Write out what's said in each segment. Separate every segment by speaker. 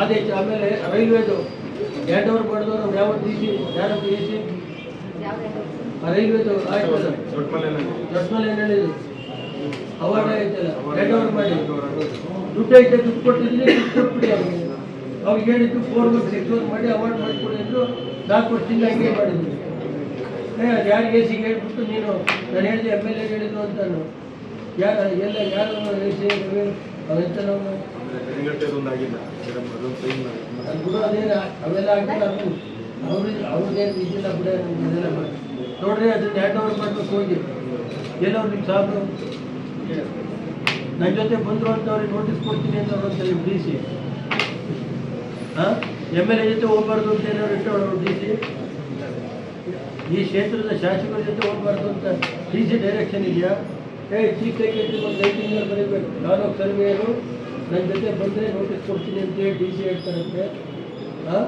Speaker 1: ಆದೇಶ ಆಮೇಲೆ ರೈಲ್ವೆದು ಎರಡು ಅವರ್ ಬಡ್ದವ್ರು ನಾವು ಯಾವ ಡಿ ಸಿ ಯಾರು ಡಿ ಸಿ ರೈಲ್ವೆದು ಆಯ್ತು ದೊಡ್ಡ ಮೇಲೆ ಹೇಳಿದ್ರು ಅವಾರ್ಡ್ ಆಯ್ತಲ್ಲ. ಎರಡು ಅವರ್ ಮಾಡಿ. ದುಡ್ಡು ಐತೆ ದುಡ್ಡು ಕೊಟ್ಟಿದ್ರೆ, ದುಡ್ಡು ಕೊಟ್ಬಿಡಿ ಅವ್ರಿಗೆ ಅವ್ರಿಗೆ ಹೇಳಿದ್ದು ಫೋರ್ ಮಂತ್ ಸಿಕ್ಸ್ ಮಂತ್ ಮಾಡಿ, ಅವಾರ್ಡ್ ಮಾಡಿಕೊಡಿ ಅಂದರು ನಾಲ್ಕು ವರ್ಷದಿಂದ ಹಂಗೆ ಮಾಡಿದ್ರು. ಏ, ಅದು ಯಾರಿಗೆ ಸಿ ಹೇಳ್ಬಿಟ್ಟು ನೀನು, ನಾನು ಹೇಳಿದೆ ಎಂ ಎಲ್ ಎ ಹೇಳಿದ್ರು ಅಂತಾನು ಯಾರು, ಎಲ್ಲ ಯಾರು ಸಿ ಅವೆಂತ ನಾವು ಅದು ಮೇಡಮ್ ಅದೇನು ಅವೆಲ್ಲ ಆಗಿಲ್ಲ ಅದು ಅವ್ರಿಗೆ ಅವ್ರಿಗೇನು ಇದಿಲ್ಲ ಬಿಡ, ನಮ್ಗೆ ಇದೆಲ್ಲ ಮಾಡಿ. ನೋಡ್ರಿ ಅದನ್ನ ಎರಡು ಅವರ್ ಮಾಡ್ಬೇಕು ಹೋಗಿ. ಎಲ್ಲವ್ರು ನಿಮ್ಮ ಸಾಕು. ನನ್ನ ಜೊತೆ ಬಂದರು ಅಂತ ಅವ್ರಿಗೆ ನೋಟಿಸ್ ಕೊಡ್ತೀನಿ ಅಂತ ಅವ್ರು ಅಂತಾರೆ ಡಿ ಸಿ ಹಾಂ? ಎಂ ಎಲ್ ಎ ಜೊತೆ ಹೋಗ್ಬಾರ್ದು ಅಂತ ಏನಾದ್ರು ಅವರು ಡಿ ಸಿ ಈ ಕ್ಷೇತ್ರದ ಶಾಸಕರ ಜೊತೆ ಹೋಗ್ಬಾರ್ದು ಅಂತ ಡಿ ಸಿ ಡೈರೆಕ್ಷನ್ ಇದೆಯಾ? ಏ ಚೀಫ್ ಸೆಕ್ರೆಟರಿ ಒಂದು ಲೈಟಿಂಗ್ ಬರೀಬೇಕು. ನಾನು ಸರ್ವೇಯರು ನನ್ನ ಜೊತೆ ಬಂದರೆ ನೋಟಿಸ್ ಕೊಡ್ತೀನಿ ಅಂತೇಳಿ ಡಿ ಸಿ ಹೇಳ್ತಾರಂತೆ. ಹಾಂ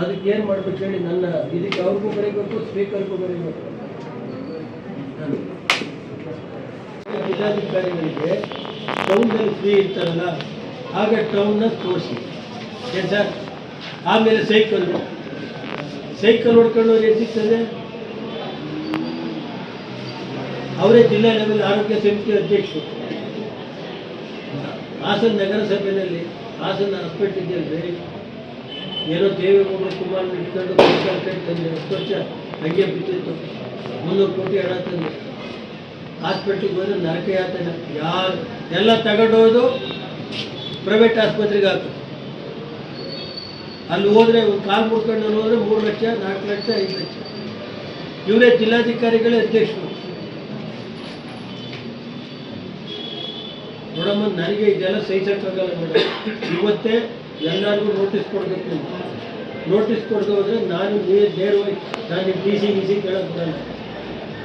Speaker 1: ಅದಕ್ಕೆ ಏನು ಮಾಡ್ಬೇಕು ಹೇಳಿ ನನ್ನ, ಇದಕ್ಕೆ ಅವ್ರಿಗೂ ಬರೀಬೇಕು, ಸ್ಪೀಕರ್ಗೂ ಬರೀಬೇಕು. ನಾನು. ಜಿಲ್ಲಾಧಿಕಾರಿಗಳಿಗೆ ಟೌನ್ನಲ್ಲಿ ಫ್ರೀ ಇರ್ತಾರಲ್ಲ, ಆಗ ಟೌನ್ನ ತೋರಿಸಿ. ಏನು ಸರ್? ಆಮೇಲೆ ಸೈಕಲ್ ಸೈಕಲ್ ಹೊಡ್ಕೊಂಡು ಏನು ಸಿಗ್ತದೆ ಅವರೇ ಜಿಲ್ಲಾ ಲೆವೆಲ್ ಆರೋಗ್ಯ ಸಮಿತಿ ಅಧ್ಯಕ್ಷರು. ಹಾಸನ ನಗರಸಭೆಯಲ್ಲಿ ಹಾಸನ ಹಾಸ್ಪಿಟ್ಲ್ ಇದೆಯಲ್ರಿ ಏನೋ ದೇವೇಗೌಡರು ಕುಮಾರ್ ಇಟ್ಕೊಂಡು ಮೆಡಿಕಲ್ ಕಟ್ ತಂದೆ ವರ್ಷ ಹಂಗೆ ಬಿಟ್ಟಿತ್ತು. ಮುನ್ನೂರು ಕೋಟಿ ಹಣ ತಂದೆ ಹಾಸ್ಪಿಟ್ಲಿಗೆ ಹೋದ್ರೆ ನರಕ ಯಾತನೆ ಯಾರು? ಎಲ್ಲ ತಗೊಂಡೋದು ಪ್ರೈವೇಟ್ ಆಸ್ಪತ್ರೆಗೆ ಹಾಕು ಅಲ್ಲಿ ಹೋದ್ರೆ ಒಂದು ಕಾಲು ಮುಡ್ಕೊಂಡು ಹೋದ್ರೆ ಮೂರು ಲಕ್ಷ, ನಾಲ್ಕು ಲಕ್ಷ, ಐದು ಲಕ್ಷ. ಇವರೇ ಜಿಲ್ಲಾಧಿಕಾರಿಗಳೇ ಅಧ್ಯಕ್ಷರು. ನೋಡಮ್ಮ, ನನಗೆ ಇದೆಲ್ಲ ಸಹಿಸಕ್ಕಾಗಲ್ಲ ಮೇಡಮ್ ಇವತ್ತೇ ಎಲ್ಲರಿಗೂ ನೋಟಿಸ್ ಕೊಡಬೇಕು ನೋಟಿಸ್ ಕೊಡದೆ ಹೋದ್ರೆ ನಾನು ಬೇರೆ ನೇರವಾಗಿ ನಾನು ಡಿ ಸಿ ಡಿ ಸಿ ಕೇಳೋದು ಬರಲ್ಲ.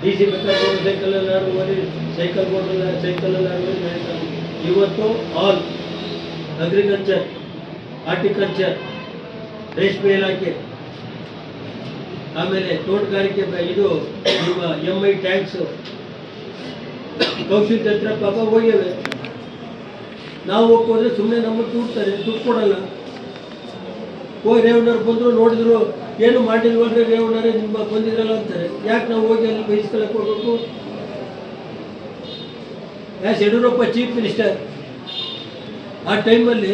Speaker 1: ಡಿ ಸಿ ಬೇಕಾದ್ರೆ ಸೈಕಲಲ್ಲಾರು ಓದಿ ಸೈಕಲ್ ಬೋರ್ಡಲ್ಲ ಸೈಕಲಲ್ಲಾರು ಓದಿ ಹೇಳ್ತಾರೆ. ಇವತ್ತು ಆಲ್ ಅಗ್ರಿಕಲ್ಚರ್ ಹಾರ್ಟಿಕಲ್ಚರ್ ರೇಷ್ಮೆ ಇಲಾಖೆ, ಆಮೇಲೆ ತೋಟಗಾರಿಕೆ ಇದು ನಿಮ್ಮ ಎಂ ಐ ಟ್ಯಾಂಕ್ಸು ಹತ್ರ ಪಾಪ ಹೋಗ್ಯವೆ. ನಾವು ಹೋಗ್ಕೋದ್ರೆ ಸುಮ್ಮನೆ ನಮ್ಮ ತೂಡ್ತಾರೆ ದುಡ್ಡು ಕೊಡಲ್ಲ ಹೋಗಿ ರೇವಣ್ಣವ್ರು ಬಂದರು ನೋಡಿದ್ರು ಏನು ಮಾಡಿಲ್ವಲ್ರಿ ರೇವಣ್ಣರೇ ನಿಮ್ಮ ಬಂದಿದ್ರಲ್ಲ ಅಂತಾರೆ. ಯಾಕೆ ನಾವು ಹೋಗಿ ಅಲ್ಲಿ ಬಯಸ್ಕೊಳಕ್ಕೆ ಹೋಗ್ಬೇಕು? ಎಸ್ ಯಡಿಯೂರಪ್ಪ ಚೀಫ್ ಮಿನಿಸ್ಟರ್ ಆ ಟೈಮಲ್ಲಿ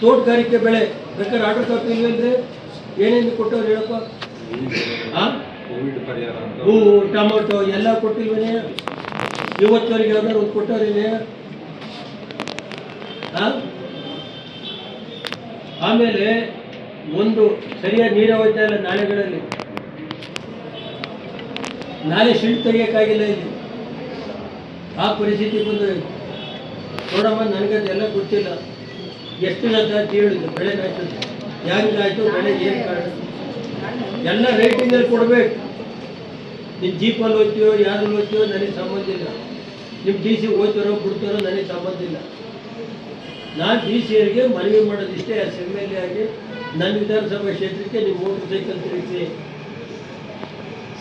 Speaker 1: ತೋಟಗಾರಿಕೆ ಬೆಳೆ ಬೇಕಾದ್ರೆ ಆರ್ಡರ್ ಕಾಪಿ ಇಲ್ವೇನ್ರಿ ಏನೇನು ಕೊಟ್ಟವ್ರು ಹೇಳಪ್ಪ? ಹೂವು ಟೊಮೊಟೊ ಎಲ್ಲ ಕೊಟ್ಟಿಲ್ವೇನೆ? ಇವತ್ತವರೆಗೆ ಯಾವ್ದಾರು ಒಂದು ಕೊಟ್ಟವ್ರೇನೆ? ಆಮೇಲೆ ಒಂದು ಸರಿಯಾಗಿ ನೀರು ಹೋಗ್ತಾ ಇಲ್ಲ ನಾಲೆಗಳಲ್ಲಿ ನಾಲೆ ಶಿಲ್ಟ್ ತೆಗಿಯೋಕ್ಕಾಗಿಲ್ಲ ಇಲ್ಲಿ. ಆ ಪರಿಸ್ಥಿತಿ ಬಂದು ನೋಡಮ್ಮ ನನಗದೆಲ್ಲ ಗೊತ್ತಿಲ್ಲ. ಎಷ್ಟು ಅಂತ ಹೇಳಿದ್ರು. ಬೆಳೆ ನಾಯ್ತು. ಹೆಂಗಾಯ್ತು ಬೆಳೆ ಏನು ಕಾರಣ? ಎಲ್ಲ ರೇಟಿಂಗಲ್ಲಿ ಕೊಡ್ಬೇಕು. ನಿಮ್ಮ ಜೀಪಲ್ಲಿ ಓದ್ತೀವೋ ಯಾರಲ್ಲಿ ಓದ್ತೀವೋ ನನಗೆ ಸಂಬಂಧ ಇಲ್ಲ. ನಿಮ್ಮ ಡಿ ಸಿ ಹೋಗ್ತಾರೋ ಬಿಡ್ತಾರೋ ನನಗೆ ಸಂಬಂಧ ಇಲ್ಲ. ನಾನು ಡಿ ಸಿ ಅವರಿಗೆ ಮನವಿ ಮಾಡೋದಿಷ್ಟೇ ಎಸ್ ಎಂ ಎಲ್ ಎ ಆಗಿ ನನ್ನ ವಿಧಾನಸಭಾ ಕ್ಷೇತ್ರಕ್ಕೆ ನೀವು ಮೋಟರ್ ಸೈಕಲ್ ತಿರುಗಿಸಿ.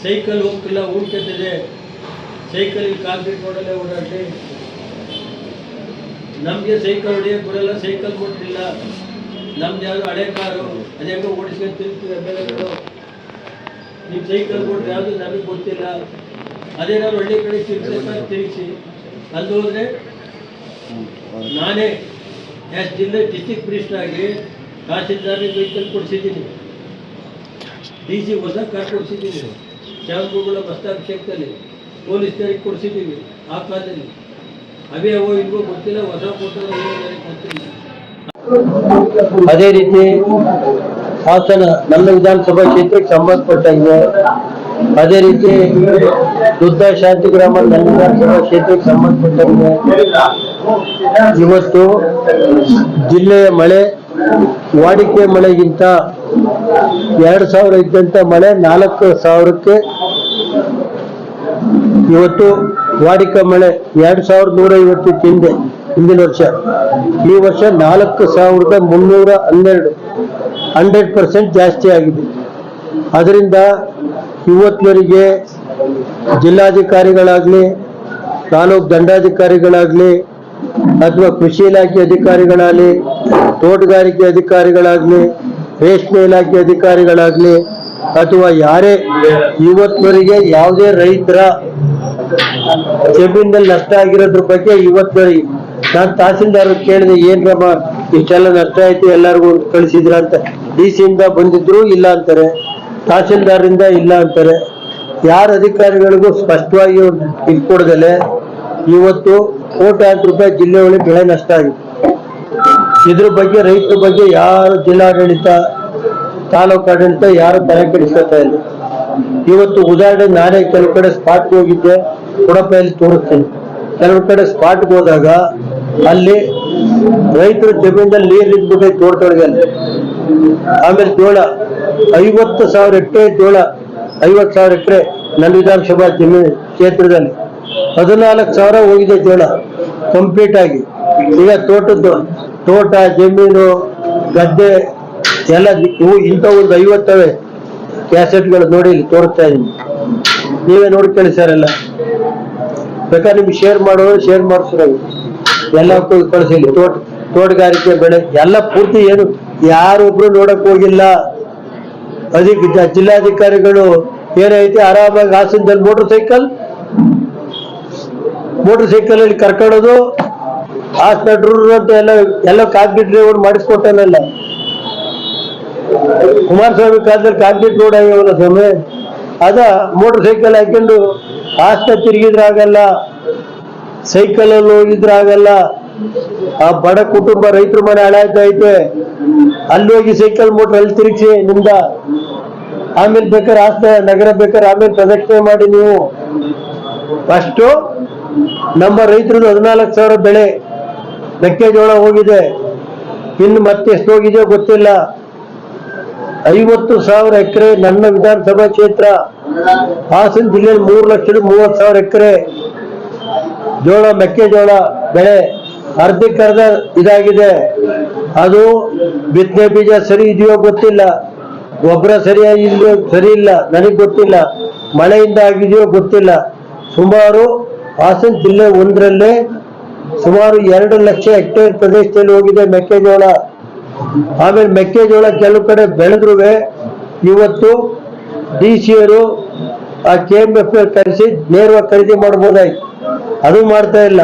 Speaker 1: ಸೈಕಲ್ ಹೋಗ್ತಿಲ್ಲ ಉಳ್ಕೊತಿದೆ ಸೈಕಲಿಗೆ ಕಾಂಕ್ರೀಟ್ ಮಾಡಲೇ ಓಡಾಡಿ ನಮಗೆ ಸೈಕಲ್ ಹೊಡಿಯೋಕೆ ಬರಲ್ಲ ಸೈಕಲ್ ಕೊಟ್ಟಿಲ್ಲ. ನಮ್ದು ಯಾವುದು ಹಳೆ ಕಾರು, ಅದೇ ಓಡಿಸ್ಕೊಂಡು ತಿರುಗ್ತೀವಿ ನೀವು ಸೈಕಲ್ ಕೊಟ್ಟರೆ ಯಾವುದು ನಮಗೆ ಗೊತ್ತಿಲ್ಲ. ಅದೇ ನಾವು ಹಳ್ಳಿ ಕಡೆ ತಿರುಗಿಸ್ಬೇಕು ತಿರುಗಿಸಿ. ಅಲ್ಲಿ ಹೋದರೆ ನಾನೇ ಎಸ್ ಜಿಲ್ಲೆ ಡಿಸ್ಟಿಕ್ ಆಗಿ ತಹಸೀಲ್ದಾರ್ ವೆಹಿಕಲ್ ಕೊಡಿಸಿದ್ದೀನಿ. ಡಿ ಸಿ ಹೊಸ ಕಾರ್ ಕೊಡಿಸಿದ್ದೀನಿ. ಶಾಂಪುಗಳ ಬಸ್ತಾಭಿಷೇಕದಲ್ಲಿ ಪೊಲೀಸ್ನರಿಗೆ ಕೊಡಿಸಿದ್ದೀವಿ, ಆ ಕಾಲದಲ್ಲಿ ಅವೇ ಅವೋ ಇಲ್ವೋ ಗೊತ್ತಿಲ್ಲ, ಹೊಸ ಫೋಟೋ ಅದೇ ರೀತಿ ಹಾಸನ, ನಮ್ಮ ವಿಧಾನಸಭಾ ಕ್ಷೇತ್ರಕ್ಕೆ ಸಂಬಂಧಪಟ್ಟಂಗೆ ಅದೇ ರೀತಿ ದುದ್ದ ಶಾಂತಿಗ್ರಾಮ ನಮ್ಮ ವಿಧಾನಸಭಾ ಕ್ಷೇತ್ರಕ್ಕೆ ಸಂಬಂಧಪಟ್ಟಂಗೆ ಇವತ್ತು ಜಿಲ್ಲೆಯ ಮಳೆ, ವಾಡಿಕೆ ಮಳೆಗಿಂತ ಎರಡು ಸಾವಿರ ಇದ್ದಂಥ ಮಳೆ ನಾಲ್ಕು ಸಾವಿರಕ್ಕೆ. ಇವತ್ತು ವಾಡಿಕೆ ಮಳೆ ಎರಡು ಸಾವಿರದ ನೂರ ಐವತ್ತು ಹಿಂದೆ, ಹಿಂದಿನ ವರ್ಷ. ಈ ವರ್ಷ ನಾಲ್ಕು ಸಾವಿರದ ಮುನ್ನೂರ ಹನ್ನೆರಡು. ಹಂಡ್ರೆಡ್ ಪರ್ಸೆಂಟ್ ಜಾಸ್ತಿ ಆಗಿದೆ. ಅದರಿಂದ ಇವತ್ತಿನವರಿಗೆ ಜಿಲ್ಲಾಧಿಕಾರಿಗಳಾಗಲಿ, ತಾಲೂಕು ದಂಡಾಧಿಕಾರಿಗಳಾಗಲಿ ಅಥವಾ ಕೃಷಿ ಇಲಾಖೆ ಅಧಿಕಾರಿಗಳಾಗಲಿ, ತೋಟಗಾರಿಕೆ ಅಧಿಕಾರಿಗಳಾಗಲಿ, ರೇಷ್ಮೆ ಇಲಾಖೆ ಅಧಿಕಾರಿಗಳಾಗಲಿ, ಅಥವಾ ಯಾರೇ ಇವತ್ತವರೆಗೆ ಯಾವುದೇ ರೈತರ ಜಮೀನಲ್ಲಿ ನಷ್ಟ ಆಗಿರೋದ್ರ ಬಗ್ಗೆ ಇವತ್ತವರೆಗೆ, ನಾನು ತಹಸೀಲ್ದಾರ್ ಕೇಳಿದೆ ಏನ್ರಮ್ಮ ಇಷ್ಟೆಲ್ಲ ನಷ್ಟ ಆಯ್ತು, ಎಲ್ಲರಿಗೂ ಕಳಿಸಿದ್ರ ಅಂತ. ಡಿ ಸಿಯಿಂದ ಬಂದಿದ್ರು, ಇಲ್ಲ ಅಂತಾರೆ. ತಹಸೀಲ್ದಾರರಿಂದ ಇಲ್ಲ ಅಂತಾರೆ. ಯಾರ ಅಧಿಕಾರಿಗಳಿಗೂ ಸ್ಪಷ್ಟವಾಗಿ ಇಟ್ಕೊಡ್ದಲೆ ಇವತ್ತು ಕೋಟ್ಯಾಂತರ ರೂಪಾಯಿ ಜಿಲ್ಲೆ ಒಳಗೆ ಬೆಳೆ ನಷ್ಟ ಆಗಿದೆ ಇದ್ರ ಬಗ್ಗೆ ರೈತರ ಬಗ್ಗೆ ಯಾರು ಜಿಲ್ಲಾಡಳಿತ ತಾಲೂಕು ಆಡಳಿತ ಯಾರು ತಲೆ ಕೆಡಿಸ್ಕೊತಾ ಇಲ್ಲ ಇವತ್ತು ಉದಾಹರಣೆ ನಾನೇ ಕೆಲವು ಕಡೆ ಸ್ಪಾಟ್ಗೆ ಹೋಗಿದ್ದೆ, ಕೊಡಪೆಯಲ್ಲಿ ತೋರಿಸ್ತೀನಿ. ಕೆಲವು ಕಡೆ ಸ್ಪಾಟ್ಗೆ ಹೋದಾಗ ಅಲ್ಲಿ ರೈತರ ಜಮೀನಲ್ಲಿ ನೀರು ತೋಟದೊಳಗೆ ಅಲ್ಲಿ ಆಮೇಲೆ ಜೋಳ, ಐವತ್ತು ಸಾವಿರ ಎಕರೆ ಜೋಳ, ಐವತ್ತು ಸಾವಿರ ಎಕರೆ ನನ್ನ ವಿಧಾನಸಭಾ ಜಮೀನು ಕ್ಷೇತ್ರದಲ್ಲಿ. ಹದಿನಾಲ್ಕು ಸಾವಿರ ಹೋಗಿದೆ ಜೋಳ ಕಂಪ್ಲೀಟ್ ಆಗಿ. ಈಗ ತೋಟದ್ದು ತೋಟ, ಜಮೀನು, ಗದ್ದೆ ಎಲ್ಲ ಇವು ಇಂಥ ಒಂದು ಐವತ್ತವೆ ಕ್ಯಾಸೆಟ್ಗಳು ನೋಡಿ ಇಲ್ಲಿ ತೋರಿಸ್ತಾ ಇದೀನಿ ನೀವೇ ನೋಡ್ಕೊಳ್ಳಿ ಸರ್ ಎಲ್ಲ. ಬೇಕಾದ್ರೆ ನಿಮ್ಗೆ ಶೇರ್ ಮಾಡೋರು ಶೇರ್ ಮಾಡಿಸ್ರು ಎಲ್ಲ ಕಳಿಸಿ ತೋಟ, ತೋಟಗಾರಿಕೆ ಬೆಳೆ ಎಲ್ಲ ಪೂರ್ತಿ ಏನು ಯಾರೊಬ್ರು ನೋಡಕ್ ಹೋಗಿಲ್ಲ. ಅದಕ್ಕೆ ಜಿಲ್ಲಾಧಿಕಾರಿಗಳು ಏನೈತಿ ಆರಾಮಾಗಿ ಹಾಸನದಲ್ಲಿ ಮೋಟರ್ ಸೈಕಲ್ ಮೋಟರ್ ಸೈಕಲ್ ಅಲ್ಲಿ ಕರ್ಕೊಳ್ಳೋದು ಡ್ರೂರ್ ಅಂತ ಎಲ್ಲ ಎಲ್ಲ ಕಾಂಕ್ರೀಟ್ ರೋಡ್ ಮಾಡಿಸ್ಕೊಟ್ಟನಲ್ಲ. ಕುಮಾರಸ್ವಾಮಿ ಕಾಲದಲ್ಲಿ ಕಾಂಕ್ರೀಟ್ ರೋಡ್ ಆಗ್ಯಾವಲ್ಲ ಸ್ವಾಮಿ? ಅದ ಮೋಟರ್ ಸೈಕಲ್ ಹಾಕೊಂಡು ಆಸ್ತ ತಿರುಗಿದ್ರೆ ಆಗಲ್ಲ ಸೈಕಲ್ ಅಲ್ಲಿ ಹೋಗಿದ್ರಾಗಲ್ಲ, ಆ ಬಡ ಕುಟುಂಬ ರೈತರ ಮನೆ ಹಾಳಾಯ್ತೈತೆ ಅಲ್ಲಿ ಹೋಗಿ ಸೈಕಲ್ ಮೋಟರ್ ಅಲ್ಲಿ ತಿರುಗಿಸಿ ನಿಮ್ದ. ಆಮೇಲೆ ಬೇಕಾದ್ರೆ ಹಾಸನ ನಗರ ಬೇಕಾದ್ರೆ ಆಮೇಲೆ ಪ್ರದಕ್ಷಿಣೆ ಮಾಡಿ ನೀವು. ಫಸ್ಟು ನಮ್ಮ ರೈತರದ್ದು ಹದಿನಾಲ್ಕು ಸಾವಿರ ಬೆಳೆ ಮೆಕ್ಕೆಜೋಳ ಹೋಗಿದೆ. ಇನ್ನು ಮತ್ತೆ ಎಷ್ಟು ಹೋಗಿದೆಯೋ ಗೊತ್ತಿಲ್ಲ. ಐವತ್ತು ಸಾವಿರ ಎಕರೆ ನನ್ನ ವಿಧಾನಸಭಾ ಕ್ಷೇತ್ರ. ಹಾಸನ ಜಿಲ್ಲೆಯಲ್ಲಿ ಮೂರು ಲಕ್ಷದ ಮೂವತ್ತು ಸಾವಿರ ಎಕರೆ ಜೋಳ, ಮೆಕ್ಕೆಜೋಳ ಬೆಳೆ ಅರ್ಧಕ್ಕರ್ಧ ಇದಾಗಿದೆ. ಅದು ಬಿತ್ತನೆ ಬೀಜ ಸರಿ ಇದೆಯೋ ಗೊತ್ತಿಲ್ಲ. ಗೊಬ್ಬರ ಸರಿಯಾಗಿ ಸರಿ ಇಲ್ಲ. ನನಗೆ ಗೊತ್ತಿಲ್ಲ. ಮಳೆಯಿಂದ ಆಗಿದೆಯೋ ಗೊತ್ತಿಲ್ಲ. ಸುಮಾರು ಹಾಸನ ಜಿಲ್ಲೆ ಒಂದರಲ್ಲೇ ಸುಮಾರು ಎರಡು ಲಕ್ಷ ಹೆಕ್ಟೇರ್ ಪ್ರದೇಶದಲ್ಲಿ ಹೋಗಿದೆ ಮೆಕ್ಕೆಜೋಳ. ಆಮೇಲೆ ಮೆಕ್ಕೆಜೋಳ ಕೆಲವು ಕಡೆ ಬೆಳೆದ್ರು ಇವತ್ತು ಡಿ ಸಿ ಅವರು ಆ ಕೆ ಎಂ ಎಫ್ ಕರೆಸಿ ನೇರವಾಗಿ ಖರೀದಿ ಮಾಡ್ಬೋದಾಯ್ತು ಅದು ಮಾಡ್ತಾ ಇಲ್ಲ.